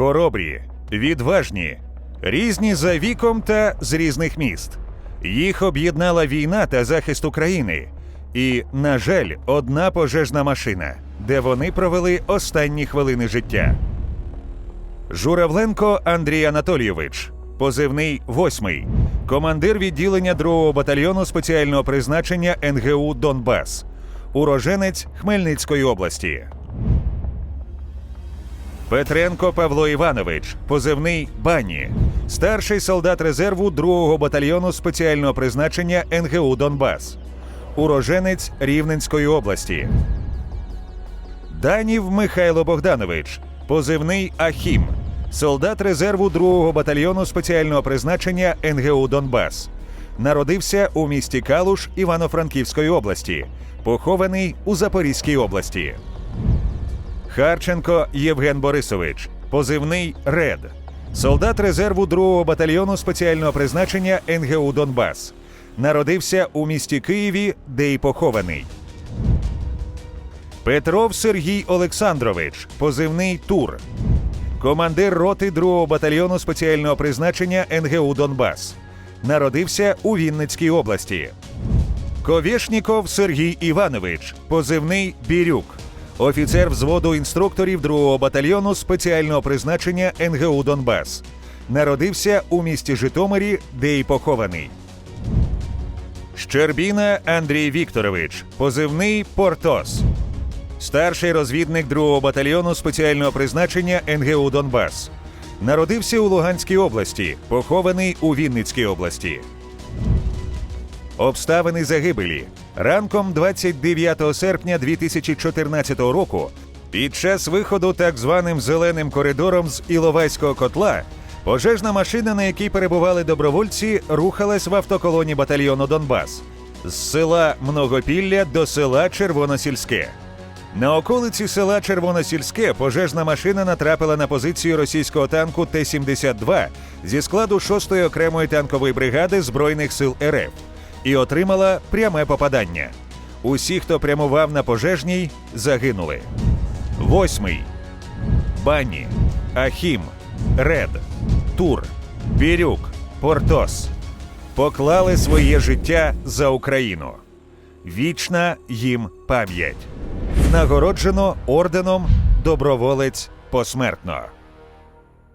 Хоробрі, відважні, різні за віком та з різних міст. Їх об'єднала війна та захист України. І, на жаль, одна пожежна машина, де вони провели останні хвилини життя. Журавленко Андрій Анатолійович, позивний восьмий, командир відділення 2-го батальйону спеціального призначення НГУ Донбас, уроженець Хмельницької області. Петренко Павло Іванович, позивний Бані, старший солдат резерву 2-го батальйону спеціального призначення НГУ Донбас, уроженець Рівненської області. Данів Михайло Богданович, позивний Ахім, солдат резерву 2-го батальйону спеціального призначення НГУ Донбас. Народився у місті Калуш Івано-Франківської області, похований у Запорізькій області. Харченко Євген Борисович, позивний Ред, солдат резерву 2-го батальйону спеціального призначення НГУ Донбас. Народився у місті Києві, де й похований. Петров Сергій Олександрович, позивний Тур, командир роти 2-го батальйону спеціального призначення НГУ Донбас. Народився у Вінницькій області. Ковєшніков Сергій Іванович, позивний Бірюк, офіцер взводу інструкторів 2-го батальйону спеціального призначення НГУ Донбас. Народився у місті Житомирі, де й похований. Щербіна Андрій Вікторович, позивний Портос. Старший розвідник 2-го батальйону спеціального призначення НГУ Донбас. Народився у Луганській області, похований у Вінницькій області. Обставини загибелі. Ранком 29 серпня 2014 року, під час виходу так званим зеленим коридором з Іловайського котла, пожежна машина, на якій перебували добровольці, рухалась в автоколоні батальйону Донбас з села Многопілля до села Червоносільське. На околиці села Червоносільське пожежна машина натрапила на позицію російського танку Т-72 зі складу 6-ї окремої танкової бригади Збройних сил РФ і отримала пряме попадання. Усі, хто прямував на пожежній, загинули. Восьмий. Бані, Ахім, Ред, Тур, Бірюк, Портос поклали своє життя за Україну. Вічна їм пам'ять. Нагороджено орденом Доброволець посмертно.